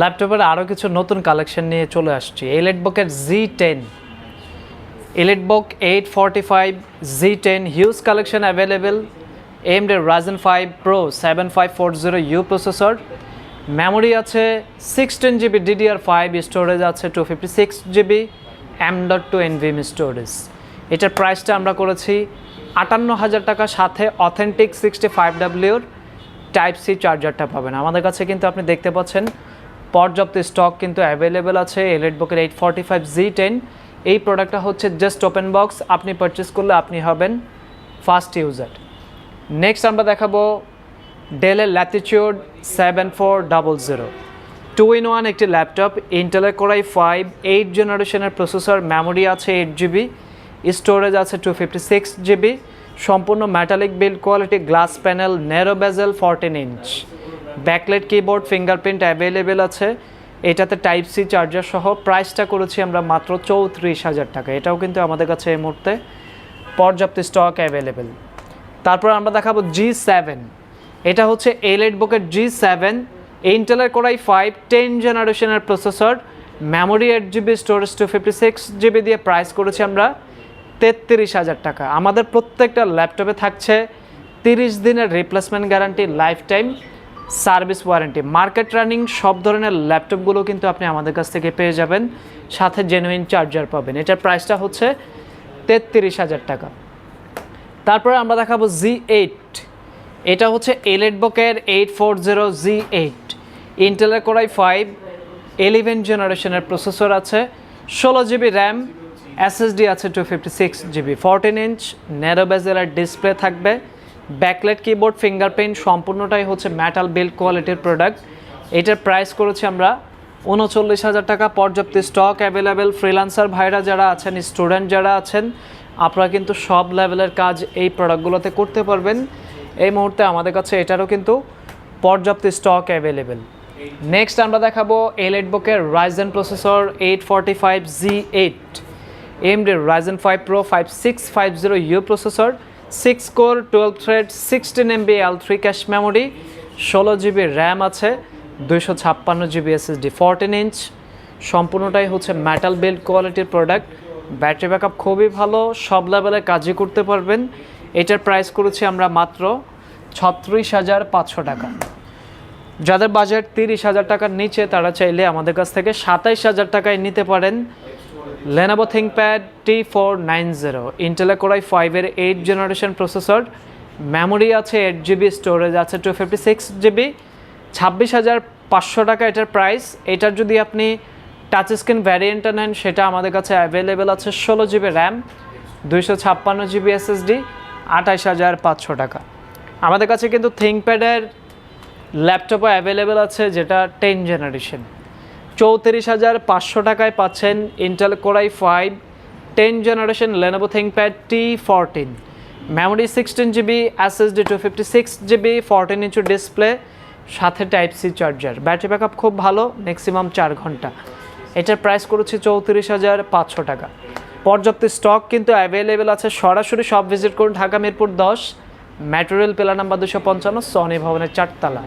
ল্যাপটপের আরও কিছু নতুন কালেকশন নিয়ে চলে আসছি। এলেটবুকের G ten EliteBook eight forty five G ten huge collection available AMD Ryzen five pro seven five four zero U processor memory আছে sixteen GB DDR five storage আছে two fifty six GB M dot two NVMe storage এটার প্রাইসটা আমরা করেছি আটান্ন হাজার টাকা, সাথে অথেন্টিক সিক্সটি ফাইভ ডাব্লিউর টাইপ সি চার্জারটা পাবেন। আমাদের কাছে কিন্তু আপনি দেখতে পাচ্ছেন পর্যাপ্ত স্টক কিন্তু অ্যাভেলেবেল আছে। এলেট বুকের eight forty five G ten এই প্রোডাক্টটা হচ্ছে জাস্ট ওপেন বক্স আপনি পারচেস করলে আপনি হবেন ফার্স্ট ইউজার নেক্সট আমরা দেখাবো ডেলের Latitude seven four double zero two in one একটি ল্যাপটপ ইন্টেলের কোরাই ফাইভ এইট জেনারেশনের প্রসেসর মেমোরি আছে এইট জিবি স্টোরেজ আছে টু ফিফটি সিক্স জিবি সম্পূর্ণ metallic build quality glass panel narrow bezel fourteen inch backlit keyboard fingerprint available আছে। এটাতে type C charger সহ প্রাইসটা করেছি আমরা মাত্র চৌত্রিশ হাজার টাকা। এটাও কিন্তু আমাদের কাছে এই মুহূর্তে পর্যাপ্ত স্টক অ্যাভেলেবেল তারপর আমরা দেখাবো জি সেভেন এটা হচ্ছে এলএড বুকের জি সেভেন ইন্টেলের কোরাই ফাইভ টেন জেনারেশনের processor memory eight GB storage two fifty six GB দিয়ে প্রাইস করেছি আমরা তেত্রিশ হাজার টাকা। আমাদের প্রত্যেকটা ল্যাপটপে থাকছে তিরিশ দিনের replacement guarantee life time service warranty. Market running সব ধরনের ল্যাপটপগুলো কিন্তু আপনি আমাদের কাছ থেকে পেয়ে যাবেন। সাথে জেনুইন চার্জার পাবেন। এটার প্রাইসটা হচ্ছে তেত্রিশ হাজার টাকা। তারপরে আমরা দেখাবো জি এইট এটা হচ্ছে এলেট বকের eight four zero G eight ইন্টেলের কোরাই ফাইভ এলিভেন জেনারেশনের প্রসেসর আছে, ষোলো জিবি র্যাম এসএসডি আছে two fifty six GB fourteen inch narrow বেজেলার display থাকবে। ব্যাকলেট কিবোর্ড, ফিঙ্গারপ্রিন্ট, সম্পূর্ণটাই হচ্ছে মেটাল বিল্ড কোয়ালিটির প্রোডাক্ট এটার প্রাইস করেছি আমরা উনচল্লিশ হাজার টাকা। পর্যাপ্ত স্টক অ্যাভেলেবেল ফ্রিলান্সার ভাইরা যারা আছেন স্টুডেন্ট যারা আছেন, আপনারা কিন্তু সব লেভেলের কাজ এই প্রোডাক্টগুলোতে করতে পারবেন। এই মুহূর্তে আমাদের কাছে এটারও কিন্তু পর্যাপ্ত স্টক অ্যাভেলেবেল নেক্সট আমরা দেখাবো এলেট বুকের Ryzen processor eight forty five G eight M AMD Ryzen five pro five six five zero U processor six core twelve thread sixteen MB L three cache memory ষোলো GB RAM আছে, দুইশো ছাপ্পান্ন GB SSD fourteen inch সম্পূর্ণটাই হচ্ছে metal build কোয়ালিটির product battery backup খুবই ভালো, সব লেভেলে কাজই করতে পারবেন। এটার প্রাইস করেছি আমরা মাত্র ছত্রিশ হাজার পাঁচশো টাকা। যাদের বাজেট তিরিশ হাজার টাকার নিচে, তারা চাইলে আমাদের কাছ থেকে সাতাইশ হাজার টাকায় নিতে পারেন। Lenovo ThinkPad T four nine zero ইন্টেলে core i ফাইভের এইট জেনারেশন প্রসেসর মেমোরি আছে এইট জিবি স্টোরেজ আছে টু ফিফটি সিক্স জিবি ছাব্বিশ হাজার পাঁচশো টাকা এটার প্রাইস এটার যদি আপনি টাচ স্ক্রিন ভ্যারিয়েন্টটা নেন, সেটা আমাদের কাছে অ্যাভেলেবেল আছে ষোলো জিবি র্যাম দুইশো ছাপ্পান্ন জিবি এসএসডি আঠাইশ হাজার পাঁচশো টাকা। আমাদের কাছে কিন্তু থিঙ্কপ্যাডের ল্যাপটপও অ্যাভেলেবেল আছে, যেটা টেন জেনারেশন চৌত্রিশ হাজার পাঁচশো টাকায় পাচ্ছেন Intel core i five ten generation Lenovo ThinkPad T fourteen memory sixteen GB SSD two fifty six GB fourteen inch display সাথে type C charger battery backup খুব ভালো ম্যাক্সিমাম চার ঘণ্টা। এটার প্রাইস করেছি চৌত্রিশ হাজার পাঁচশো টাকা। পর্যাপ্ত স্টক কিন্তু অ্যাভেলেবেল আছে। সরাসরি সব ভিজিট করুন ঢাকা মিরপুর দশ ম্যাটেরিয়াল পেলা নাম্বার দুশো পঞ্চান্ন সনি ভবনের চারতলা।